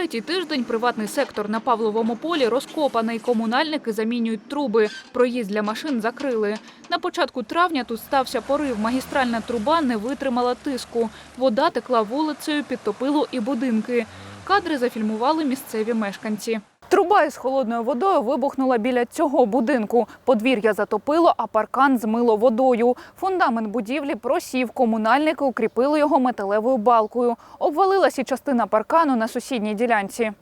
Третій тиждень приватний сектор на Павловому полі розкопаний. Комунальники замінюють труби. Проїзд для машин закрили. На початку травня тут стався порив. Магістральна труба не витримала тиску. Вода текла вулицею, підтопило і будинки. Кадри зафільмували місцеві мешканці. Труба із холодною водою вибухнула біля цього будинку. Подвір'я затопило, а паркан змило водою. Фундамент будівлі просів. Комунальники укріпили його металевою балкою. Обвалилася частина паркану на сусідній ділянці.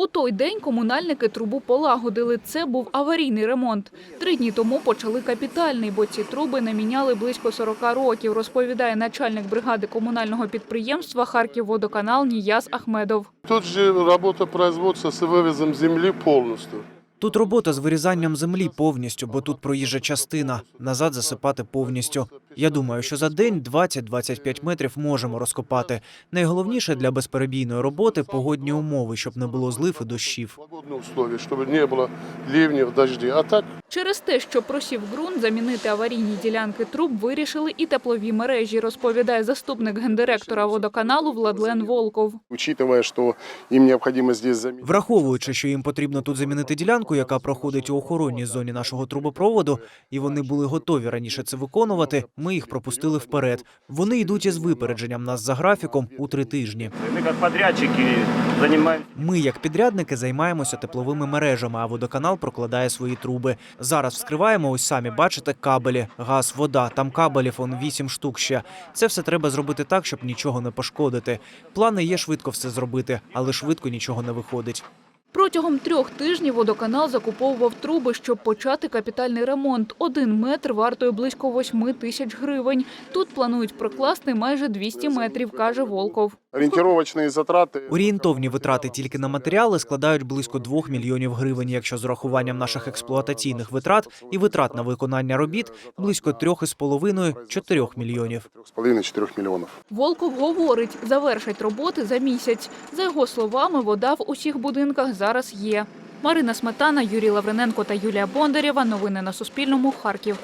У той день комунальники трубу полагодили. Це був аварійний ремонт. Три дні тому почали капітальний, бо ці труби не міняли близько 40 років, розповідає начальник бригади комунального підприємства «Харківводоканал» Ніяз Ахмедов. Тут же работа производства с вывозом земли полностью. Тут робота з вирізанням землі повністю, бо тут проїжджа частина. Назад засипати повністю. Я думаю, що за день 20-25 метрів можемо розкопати. Найголовніше для безперебійної роботи погодні умови, щоб не було злив і дощів. Погодные условия, чтобы не было ливнев, дождей. А так Через те, що просів ґрунт, замінити аварійні ділянки труб вирішили і теплові мережі, розповідає заступник гендиректора водоканалу Владлен Волков. Учитывая, что им необходимо здесь заменить Враховуючи, що їм потрібно тут замінити ділянку, яка проходить у охоронній зоні нашого трубопроводу, і вони були готові раніше це виконувати, ми їх пропустили вперед. Вони йдуть із випередженням нас за графіком у три тижні. Мы как подрядчики занимаемся Ми, як підрядники, займаємося тепловими мережами, а водоканал прокладає свої труби. Зараз вскриваємо, ось самі бачите, кабелі, газ, вода. Там кабелів он вісім штук ще. Це все треба зробити так, щоб нічого не пошкодити. Плани є швидко все зробити, але швидко нічого не виходить. Протягом трьох тижнів водоканал закуповував труби, щоб почати капітальний ремонт. Один метр вартує близько 8 тисяч гривень. Тут планують прокласти майже 200 метрів, каже Волков. ориентировочные затраты. Орієнтовні витрати тільки на матеріали складають близько 2 мільйонів гривень, якщо з урахуванням наших експлуатаційних витрат і витрат на виконання робіт близько 3,5-4 мільйонів. 3,5-4 миллионов. Волков говорить, завершать роботи за місяць. За його словами, вода в усіх будинках зараз є. Марина Сметана, Юрій Лавриненко та Юлія Бондарєва. Новини на Суспільному. Харків.